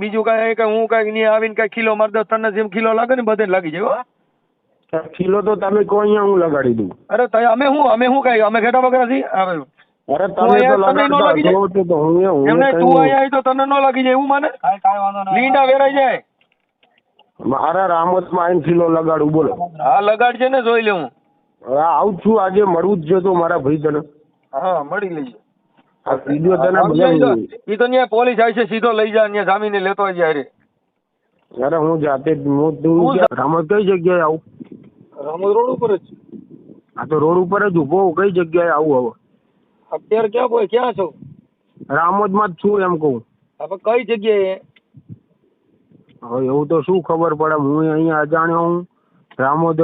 બીજું કાંઈ કે હું કાંઈક નહીં આવીને કાંઈ કિલો મારી દઉં તને જેમ કિલો લાગે ને બધે લાગી જાય હો. કિલો તો તમે કહો અહીંયા હું લગાડી દઉં. અરે તય અમે હું અમે શું કાંઈ અમે ઘેટા વગર છીએ? અરે તમે તો અહીંયા તને ન લગાડતા લાગી જાય? હશો તો તો હું હું એમને તું અહીંયા આવી તો તને ન લાગી જાય એવું માને? કાંઈ કાંઈ વાંધો નહીં. લીંડા વેરાઈ જાય. મારા રામોદમાં આવીને કિલો લગાડું બોલો. હા લગાડજે ને જોઈ લે હું આવું છું આજે મળવું જ છે તો મારા ભાઈ તને હા મળી લઈએ એ તો ન્યા પોલીસ આવી છે સીધો લઈ જા ત્યાં જામીને લેતો આવી જાય અરે હું જાતે હું તું રમત રામોદ કઈ જગ્યાએ આવું? રમત રોડ ઉપર જ આ તો રોડ ઉપર જ ઊભો કઈ જગ્યાએ આવું હવે? અત્યારે ક્યાં બોય ક્યાં છો? રામોદમાં જ છું એમ કહું. આપણે કઈ જગ્યાએ? હવે એવું તો શું ખબર પડે હું અહીંયા અજાણ્યો હું. રામોદ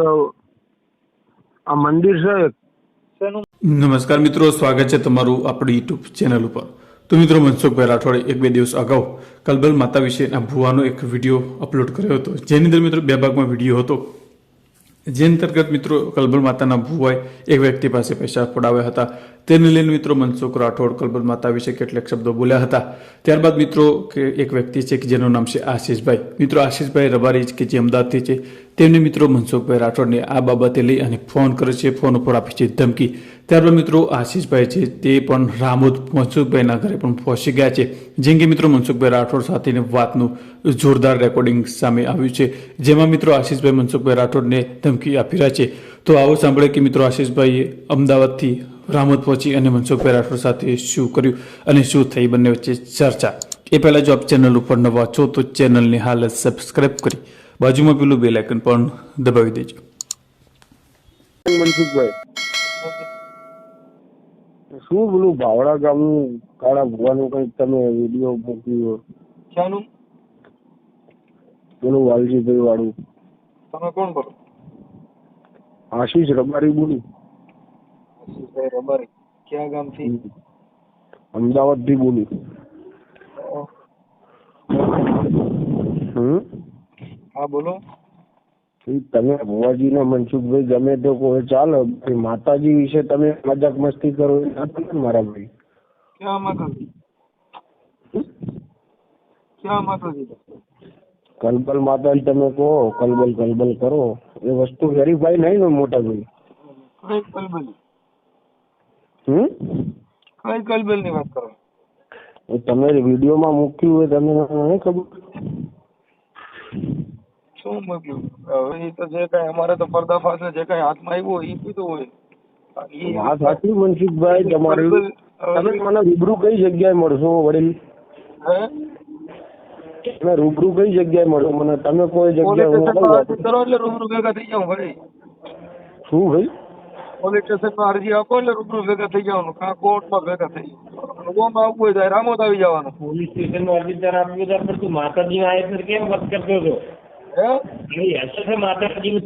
આ મંદિર છે એક. નમસ્કાર મિત્રો, સ્વાગત છે તમારું આપણી યુટ્યુબ ચેનલ ઉપર. તો મિત્રો મનસુખભાઈ રાઠોડે એક બે દિવસ અગાઉ કલબલ માતા વિશેના ભુવાનો એક વીડિયો અપલોડ કર્યો હતો. જેની અંદર મિત્રો બે ભાગમાં વીડિયો હતો. જે અંતર્ગત મિત્રો કલબલ માતાના ભુવાએ એક વ્યક્તિ પાસે પૈસા પડાવ્યા હતા. તેને લઈને મિત્રો મનસુખ રાઠોડ કલબલ માતા વિશે કેટલાક શબ્દો બોલ્યા હતા. ત્યારબાદ મિત્રો કે એક વ્યક્તિ છે કે જેનું નામ છે આશીષભાઈ. મિત્રો, આશીષભાઈ રબારી કે જે અમદાવાદથી છે તેમને મિત્રો મનસુખભાઈ રાઠોડને આ બાબતે લઈ અને ફોન કરે છે, ફોન ઉપર આપે છે ધમકી. ત્યારબાદ મિત્રો આશીષભાઈ છે તે પણ રામોદ મનસુખભાઈના ઘરે પણ પહોંચી ગયા છે. જેમ કે મિત્રો મનસુખભાઈ રાઠોડ સાથેની વાતનું જોરદાર રેકોર્ડિંગ સામે આવ્યું છે. જેમાં મિત્રો આશીષભાઈ મનસુખભાઈ રાઠોડને ધમકી આપી રહ્યા છે. તો આવો સાંભળે કે મિત્રો આશીષભાઈએ અમદાવાદથી રામોદ પહોંચી અને મનસુખભાઈ રાઠોડ સાથે શું કર્યું અને શું થઈ બંને વચ્ચે ચર્ચા. એ પહેલાં જો આપ ચેનલ ઉપર નવા છો તો ચેનલને હાલ સબસ્ક્રાઈબ કરી બાજુમાં પેલું બેલ આઇકન પણ દબાવી દેજો. મનસુખભાઈ શું પેલું ભાવડા ગામનું કાળા ભુવાનું કંઈક તમે વીડિયો મૂક્યો શાનું? પેલું વાલજીભાઈ વાળું તમે કોણ બોલો આશીષ રબારી બોલું. આશીષભાઈ રબારી ક્યાં ગામથી? અમદાવાદથી બોલું. હમ. હા બોલો ઈ તમે ભુવાજી ને મનસુખભાઈ ગમે તે કોઈ ચાલે ભાઈ માતાજી વિશે તમે મજાક મસ્તી કરો એ ના ચાલે ને મારા ભાઈ ક્યાં માતાજી ક્યાં માતાજી કલબલ માતા તમે કહો કલબલ કલબલ કરો એ વસ્તુ વેરીફાઈ નહીં ને મોટા ભાઈ કઈ કલબેલ હમ કઈ કલબેલની વાત કરો એ તમે વિડીયોમાં મૂક્યું હોય તમને નહીં ખબર શું મોકલ્યું હવે એ તો જે કઈ અમારે તો પર્દાફાશ જે કઈ હાથમાં આવ્યું હોય એ કીધું હોય. વાત સાચી મનસુખભાઈ તમારી. તમે મને રૂબરૂ કઈ જગ્યાએ મળશો વડીલ? તમે રૂબરૂ કઈ જગ્યાએ મળશો? મને તમે કોઈ જગ્યાએ. અરજી કરો એટલે રૂબરૂ ભેગા થઈ જાવ ભાઈ. શું ભાઈ? પોલીસ સ્ટેશનમાં અરજી આપો એટલે રૂબરૂ ભેગા થઈ જવાનું. કાં કોર્ટમાં ભેગા થઈ જવાનું. ગોમાં આવવું હોય તો રામોદ આવી જવાનું. પોલીસ સ્ટેશનમાં અરજીદાર આપ્યું હતા પણ તું માતાજી આયે છે કેમ વાત કરતો હતો? માતાજી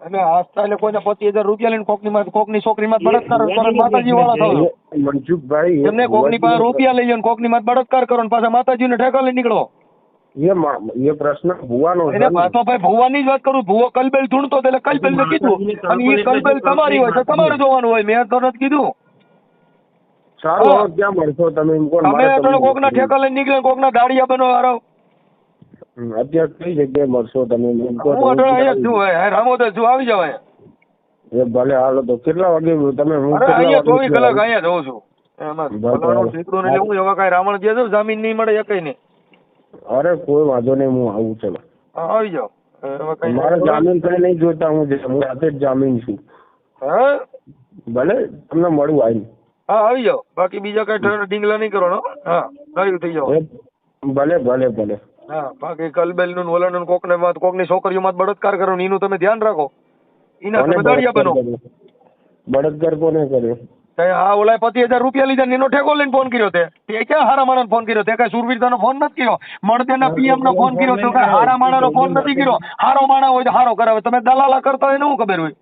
અને આસ્થા એટલે કોઈને પચીસ હજાર રૂપિયા લઈને કોકની માં કોકની છોકરી માં બળાત્કાર કરો ને માતાજી વાળા થાવ મનસુખભાઈ એમને કોકની પાસે રૂપિયા લઈ જાઓ કોકની માં બળાત્કાર કરો ને પાછા માતાજીને ઠેકા લઈ નીકળો. એ પ્રશ્ન ભુવાનો છે. ને. ભાઈ ભુવાની જ વાત કરું ભુવો કલબેલ ધૂણતો તો એટલે કલબેલ ને કીધું. અને એ કલબેલ તમારી હોય તો તમારે જોવાનું હોય મેં તો નથી કીધું. સારું ક્યાં મળશો તમે ને, કોકના ઠેકા લઈને નીકળે કોકના દાડિયા બનો હારો. અત્યારે કઈ જગ્યાએ મળશો તમે? હું અહીંયા જ છું આવી જાવ એ ભલે હાલો તો કેટલા વાગે તમે હું અહીંયા ચોવીસ કલાક અહીંયા જઉં છું. એમાં બરાબર. ને હું. એવા કાંઈ રાવણ જે છું જામીન નહીં મળે એકઈ નહીં. અરે કોઈ વાંધો નહીં હું આવું ચલો. આવી જાઓ. મારે જામીન કઈ નહીં જોતા હું હું જાતે જ જામીન છું. હા? ભલે તમને મળું આવીને. હા આવી જાઓ. બાકી બીજા કઈ ઢીંગલા નહીં કરવાનો હા. થઈ જાઓ. ભલે ભલે ભલે. હા બાકી કલબેલનું કોક કોકને વાત કોકની છોકરીઓ માં બળાત્કાર કરો ને એનું તમે ધ્યાન રાખો. એના તમે દાડિયા બનો. બળાત્કાર કોને કર્યો? હા ઓલા પતિ હજાર રૂપિયા લીધા એનો ઠેકો લઈને ફોન કર્યો તે. તે ક્યાં હારા માણસ ફોન કર્યો? તે કઈ સુરવીરતાનો ફોન નથી કર્યો? મળદેના પીએમ નો ફોન કર્યો? તો કઈ હારા માણસનો ફોન નથી કર્યો? હારો માણસ હોય તો હારો કરાવે. તમે દલાલા કરતા હોય ને હું ખબર હોય?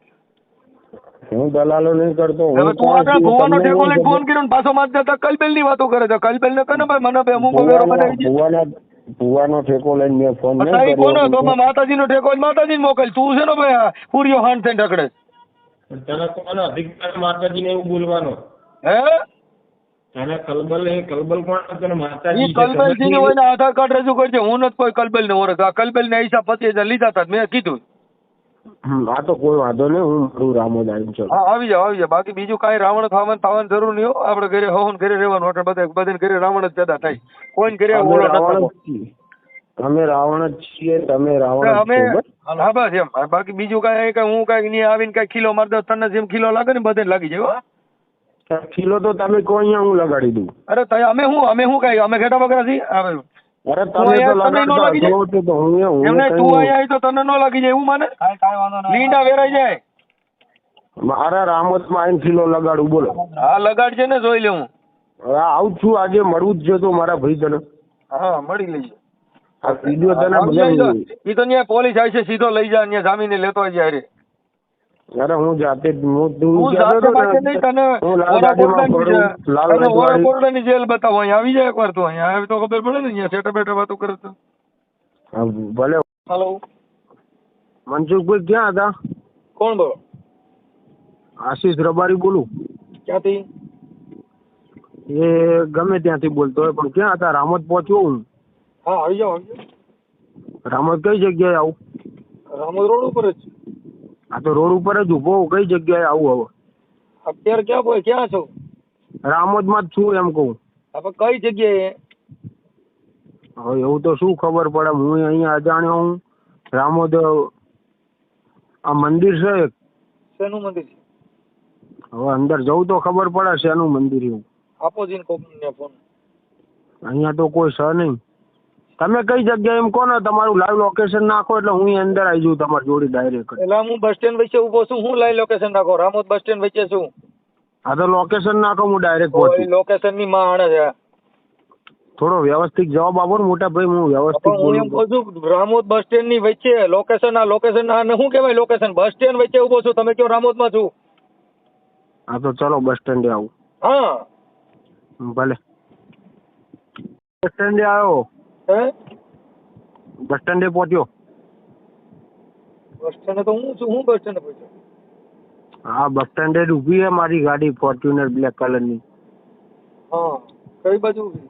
હું દલાલો નહીં કરતો હવે તું આપણા? ભુવાનો ઠેકો લઈને ફોન કર્યો ને પાછો માર જતા કલબેલની વાતો કરે છે. કલબેલ ને કને ભાઈ મને ભાઈ મૂકો વેરો બનાવી ભુવાના ઠેકો લઈને મેં ફોન નહીં કોનો તો માતાજી નો ઠેકો માતાજી મોકલ. તું છે ને ભાઈ પૂરીઓ હાંડ થઈને ઢકડે તને કોનો અધિકાર માતાજીને એવું બોલવાનો? હે? કલબલ એ કલબલ કોણ તને માતાજી છે, કલબેલજી ને હોય આધાર કાર્ડ રજૂ કરજે. હું નથી કોઈ કલબેલ ને ઓળખ આ કલબલ ને હિસાબ હજાર લીધા હતા મેં કીધું. આ તો કોઈ વાંધો નહીં હું મારું રામોદ આવીને ચલો. હા આવી જાવ આવી જાવ બાકી બીજું કાંઈ રાવણ થવાનું થવાની જરૂર નહીં હો. આપણે ઘરે હોવન ઘરે રહેવાનું એટલે બધા બધાને ઘરે રાવણ જ પેદા થાય. કોઈ ઘરે અમે ઓલો રાવણ નતો અમે રાવણ જ છીએ તમે રાવણ અમે હા બસ એમ. બાકી બીજું કાંઈ કાંઈ હું કાંઈક નહીં આવીને કાંઈ કિલો મારી દઉં તને જેમ કિલો લાગે ને બધે લાગી જાય ખીલો કિલો તો તમે કોઈ અહીંયા હું લગાડી દઉં. અરે અમે હું અમે શું કાંઈ અમે ઘેટા વગર છીએ અરે રામત તમે તો એ- એમને તું તો તને ન લાગી જાય માને? લીંડા વેરાઈ જાય. મારા રામોદમાં આવીને કિલો લગાડું બોલો. હા લગાડજે ને જોઈ લે હું હવે આવું છું આજે મળવું જ છે તો મારા ભાઈ તને હા મળી લઈએ આ વીડિયો તને બધા ઈ તો ત્યાં પોલીસ આવી છે સીધો લઈ જા ત્યાં જામીને લેતો આવી જાય. અરે હું જાતે હું હું જાતે પાસે નહીં તને જેલ બતાવો અહીંયા આવી જાય એકવાર તો અહીંયા. આવી તો ખબર પડે ને અહીંયા સેટા બેઠા વાતો કરે તો. ભલે. હાલો. મનસુખભાઈ ક્યાં હતા? કોણ બોલો? આશીષ રબારી બોલું. ક્યાંથી? એ ગમે ત્યાંથી બોલતો હોય પણ ક્યાં હતા? રામત પહોંચ્યો હું. હા આવી જાઓ આવી જાઓ. રામત કઈ જગ્યાએ આવું? રામત રોડ ઉપર જ. આ તો રોડ ઉપર જ ઊભો કઈ જગ્યાએ આવું હવે? અત્યારે ક્યાં કોઈ ક્યાં છો? રામોદમાં જ છું એમ કહું. આપણે કઈ જગ્યાએ? હવે એવું તો શું ખબર પડે? હું અહીંયા અજાણ્યો હું. રામોદ આ મંદિર છે એક. શેનું મંદિર? છે હવે અંદર જવું તો ખબર પડે શેનું મંદિર એવું. આપો જીન કોકને ફોન. અહીંયા તો કોઈ છે નહીં. તમે કઈ જગ્યાએ એમ કહો ને તમારું લાઈવ લોકેશન નાખો એટલે હું અહીં અંદર આવી જઉં તમારી જોડે ડાયરેક્ટ એટલે હું બસ સ્ટેન્ડ વચ્ચે ઊભો છું હું લાઈવ લોકેશન નાખો રામોદ બસ સ્ટેન્ડ વચ્ચે છું. હા તો લોકેશન નાખો હું ડાયરેક્ટ પહોંચું લોકેશનની માણ છે. થોડો વ્યવસ્થિત જવાબ આપો ને મોટા ભાઈ હું વ્યવસ્થિત હું એમ કહું છું રામોદ બસ સ્ટેન્ડની વચ્ચે લોકેશન આ લોકેશન આ શું કહેવાય લોકેશન બસ સ્ટેન્ડ વચ્ચે ઊભો છું તમે કયો રામોદમાં છું? હા તો ચલો બસ સ્ટેન્ડે આવું. હા. ભલે. બસ સ્ટેન્ડે આવ્યો હે? બસ સ્ટેન્ડે પહોંચ્યો. બસ સ્ટેન્ડે તો હું છું હું બસ સ્ટેન્ડે પહોંચ્યો? હા બસ સ્ટેન્ડે જ ઊભી છે મારી ગાડી ફોર્ચ્યુનર બ્લેક કલરની. હા કઈ બાજુ ઊભી?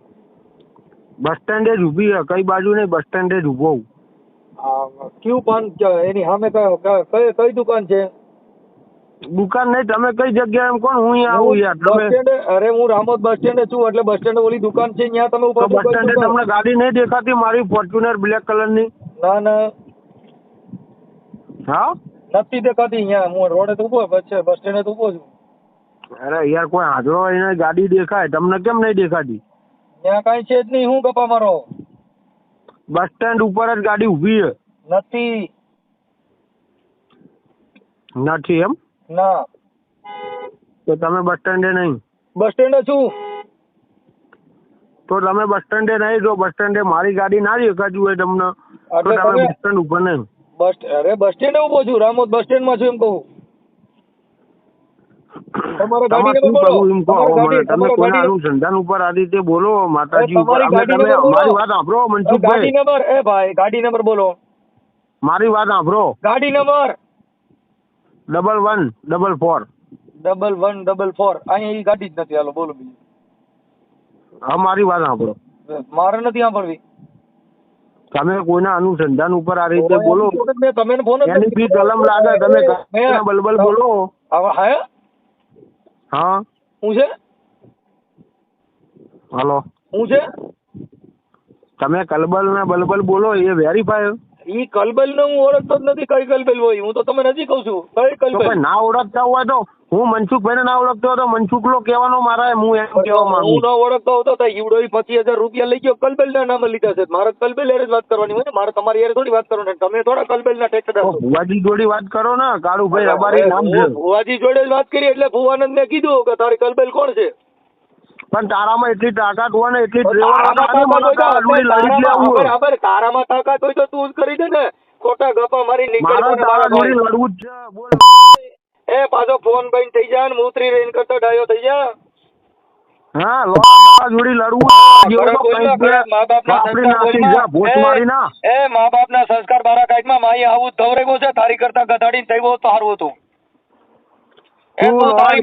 બસ સ્ટેન્ડે જ ઊભી છે કઈ બાજુ નહીં બસ સ્ટેન્ડે જ ઊભો હું. કયું પાન એની સામે કયો કઈ કઈ દુકાન છે? દુકાન નહીં તમે કઈ જગ્યાએ એમ કોણ? હું અહીંયા આવું યાર. બસ તમે અરે હું રામોદ બસ સ્ટેન્ડે છું એટલે બસ સ્ટેન્ડ ઓલી દુકાન છે ત્યાં તમે ઉપર બસ સ્ટેન્ડે તમને ગાડી નહીં દેખાતી મારી ફોર્ચ્યુનર બ્લેક કલરની? ના ના. હા? નથી દેખાતી અહીંયા. હું રોડે તો ઊભો છે બસ સ્ટેન્ડે તો ઊભો છું. અરે યાર કોઈ હાજરો એને ગાડી દેખાય તમને કેમ નહીં દેખાતી? ત્યાં કાંઈ છે જ નહીં હું ગપા મારો? બસ સ્ટેન્ડ ઉપર જ ગાડી ઊભી છે. નથી. નથી એમ? ના. તો તમે બસ સ્ટેન્ડે નહીં? બસ સ્ટેન્ડે છું. તો તમે બસ સ્ટેન્ડે નહીં જો બસ સ્ટેન્ડે મારી ગાડી ના દેખાતી હોય તમને તો તમે બસ સ્ટેન્ડ ઉપર નહીં. બસ અરે બસ સ્ટેન્ડે ઊભો છું રામોદ બસ સ્ટેન્ડમાં છું એમ કહું. તમારે તમારે ગાડી બોલો. એમ કહો? મને. તમે તમારે કોના ગાડી અનુસંધાન ઉપર આ રીતે બોલો માતાજી ઉપર. અમે તમે મારી વાત સાંભળો એ ગાડી નંબર એ ભાઈ ગાડી નંબર બોલો. મારી વાત સાંભળો. ગાડી number double one double four double one double four અહીંયા ઈ ગાડી જ નથી. હાલો બોલો બીજું. હા મારી વાત સાંભળો. મારે નથી સાંભળવી. તમે કોઈના અનુસંધાન ઉપર આ રીતે બોલો. તમે ફોન એની બી કલમ લાગે તમે બલબલ બોલો. હવે હા? હા. હું છે? હાલો. હું છે? તમે કલબલ ને બલબલ બોલો એ વેરીફાય ઈ કલબેલ ને હું ઓળખતો જ નથી કઈ કલબલ હોય હું તો તમે નથી કહું છું. કઈ કલબલ? ના ઓળખતા હોય તો હું મનસુખભાઈ ને ના ઓળખતો હતો મનસુખ લો કહેવાનો મારા હું એમ કહેવા હું ના ઓળખતો હતો તો ઈવડો પચીસ હજાર રૂપિયા લઈ ગયો કલબેલ ના નામે લીધા છે. મારે કલબેલ એરે જ વાત કરવાની હોય ને મારે તમારી એરે થોડી વાત કરવાની. તમે થોડા કલબેલ ના ટેક્ટર તો ભુવાજી જોડી વાત કરો ને કાળુભાઈ અમારી નામ ભુવાજી જોડે જ વાત કરી એટલે ભુવાનંદ ને કીધું કે તારી કલબેલ કોણ છે? પણ તારામાં એટલી તાકાત હોય ને એટલી લેવું તારામાં- તાકાત હોય તો તું જ કરી દે ને. ખોટા ગપા મારી લડવું જ છે. બોલ. એ પાછો ફોન બંધ થઈ જાય ને મૂત્રી રહીને કરતો ડાયો થઈ જાય હા લો તારા જોડે લડવું મા બાપ ના, સંસ્કાર મારા કાઈક મા માઈ આવું ધવરેગો છે તારી કરતા ગધાડીને થયું તો સારું હતું. તારી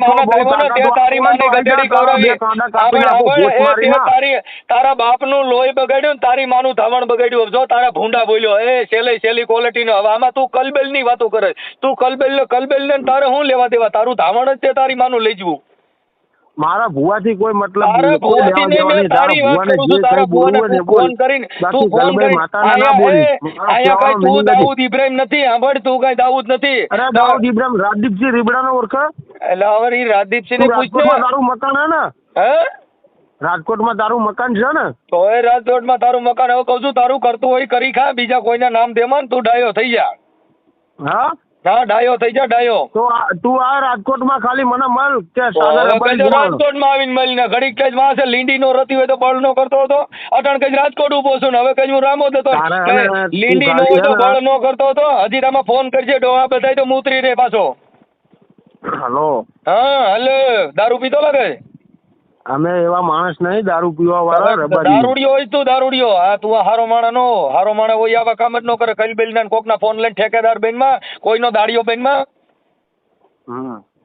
બાપ ને લોહી બગાડ્યું ને તારી માનું ધાવણ બગાડ્યું. જો તારા ભૂંડા બોલ્યો એ સેલી સેલી ક્વોલિટીનો હવે આમાં તું કલબેલની વાતો કરે. તું કલબેલ ને કલબેલ ને તારે શું લેવા દેવા? તારું ધાવણ જ તે તારી માનું લઈ જવું. મારા ભુવાથી કોઈ મતલબ નહીં. તારી વાત કરું છું, તારા ભુવાને તું ફોન બોલ. કરીને તું ફોન કરી માતાને ના બોલી. એ, કઈ તું દાઉદ ઇબ્રાહિમ નથી સાંભળ તું કઈ દાઉદ નથી. અરે દાઉદ ઇબ્રાહિમ રાજદીપસિંહ રીબડાનો ઓળખે? એટલે હવે ઈ રાજદીપસિંહ ને તું તારું મકાન હે ને? હે? રાજકોટમાં તારું મકાન છે ને? તો એ રાજકોટમાં તારું મકાન હવે કહું છું તારું કરતું હોય કરી ખા બીજા કોઈના નામ દેમાં તું ડાયો થઈ જા. હા? હા ડાયો થઈ જા ડાયો. તો તું આ રાજકોટમાં ખાલી મને મળ કે રાજકોટમાં રાજકોટમાં આવીને મળીને ઘડીક કઈ માસે લીંડી નો રતી હોય તો બળ નો કરતો હતો. અટાણ કઈ રાજકોટ ઊભો છું ને. હવે કઈ હું રામો હતો લીંડી નો હોય તો બળ નો? કરતો હતો. હજી તમે ફોન કરજે ડોહા બધાય તો મૂતરી રે પાછો. હલો. હા હલે. દારૂ પીતો લાગે? અમે એવા માણસ નહીં દારૂ પીવા વાળા રબારી. દારૂડિયો હોય તું દારૂડિયો. આ તું હારો માણા નો હારો માણા હોય આવા કામ જ ન કરે. કઈ બેલ ના કોક ના ફોન લઈને ઠેકેદાર બેનમાં કોઈનો દાડિયો બેનમાં.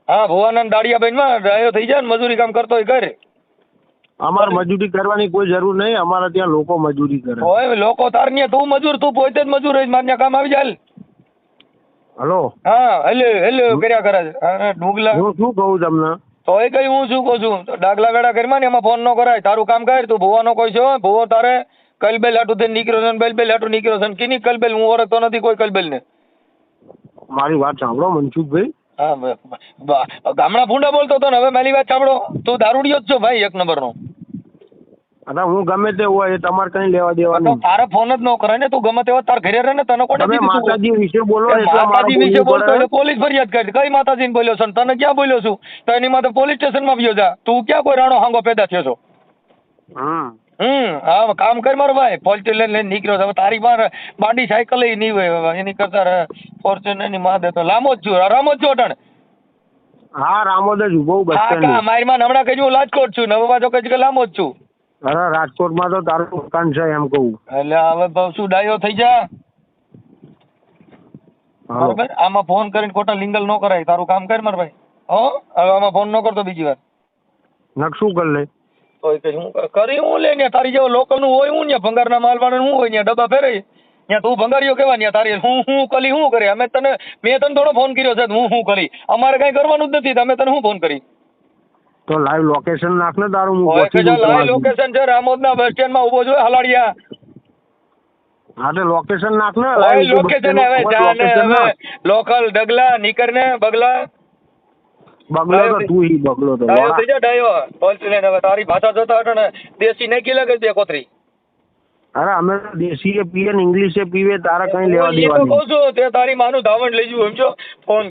હા ભુવાનંદ દાડિયા બેનમાં રહ્યો થઈ જાય ને મજૂરી કામ કરતો હોય ઘરે. અમારે મજૂરી કરવાની કોઈ જરૂર નહીં અમારા ત્યાં લોકો મજૂરી કરે. હોય લોકો તાર તું મજૂર તું પોતે જ મજૂર હોય મારે કામ આવી જાય. હલો. હા હેલો હેલો કર્યા કરે છે. ડુગલા. હું શું કહું તમને? તો એ કઈ હું શું કહું છું? ડાગલા વેડા કરીમાં ને એમાં ફોન ન કરાય. તારું કામ કર તું ભુવાનો કોઈ છો? ભુવો તારે કલબેલ હાટું થઈને નીકળ્યો છે બેલબેલ બેલ હાટું નીકળ્યો છે કીની કલબેલ? હું ઓળખતો નથી કોઈ કલબેલ ને મારી વાત સાંભળો મનસુખભાઈ. હા ગામડા ભૂંડા બોલતો હતો ને. હવે મારી વાત સાંભળો. તું દારૂડિયો જ છો ભાઈ એક નંબરનો. અરે હું ગમે તે હોય એ તમારે કઈ લેવા દેવા નહીં તારે ફોન જ ન કરે ને તું ગમે તેવો તાર ઘરે રહે ને તને કોને કીધું માતાજી વિશે બોલો એ માતાજી વિશે બોલતો એટલે પોલીસ ફરિયાદ કરી કઈ માતાજીને બોલ્યો છે તને ક્યાં બોલ્યો છું? તો એની માટે પોલીસ સ્ટેશનમાં ગયો જા. તું ક્યાં કોઈ રાણો હાંગો પેદા થયો છો? હમ. હમ હા કામ કર મારો ભાઈ. ફોર્ચ્યુનર લઈને નીકળ્યો છે. હવે તારી પાસે બાડી સાયકલ ય નહીં હોય. એની કરતા ફોર્ચ્યુનરની માં દે તો લાંબો જ છું. રામો જ છું અટણ? હા રામોદ જ ઊભો બસ સ્ટેન્ડ મારી માં હમણાં કઈ હું રાજકોટ છું. ને બાજુ પાછો કે લાંબો જ છું. અરે રાજકોટમાં તો તારું મકાન છે એમ કહું. એટલે હવે શું ડાયો થઈ જા. હાલો આમાં ફોન કરીને ખોટા લિંગલ ન કરાય. તારું કામ કર મારા ભાઈ. હો? હવે આમાં ફોન ન કરતો બીજી વાર. નકશું કર લે? તો એ કે હું કરી હું લે ને તારી જેવો લોકલનું હોય હું ને ભંગારના માલવાળા હું હોય ને ડબ્બા ફેરે ત્યાં તું ભંગારીઓ કેવા ને તારી હું હું કલી હું કરે? અમે તને મેં તને થોડો ફોન કર્યો છે. હું હું કરી અમારે કઈ કરવાનું જ નથી. અમે તને હું ફોન કરી? તો લાઈવ લોકેશન નાખ ને તારું હું પહોંચી જઉં લાઈવ લોકેશન છે રામોદના બસ સ્ટેન્ડમાં ઊભો છું હલાડિયા. હા તો લોકેશન નાખ ને લાઈવ લોકેશન હવે જાને હવે લોકલ ડગલા નીકર ને બગલા. બગલો તો તું હી બગલો તો ડાયો થઈ જા ડાયો બોલતી હવે તારી ભાષા જોતા હતો ને દેશી કી લાગે દે કોથરી અરે અમે તો એ પીએ ને ઇંગ્લિશે પીવે તારા કઈ લેવા એ દેવા નહીં તે તારી માનું ધાવણ લઈ જવું એમ છો ફોન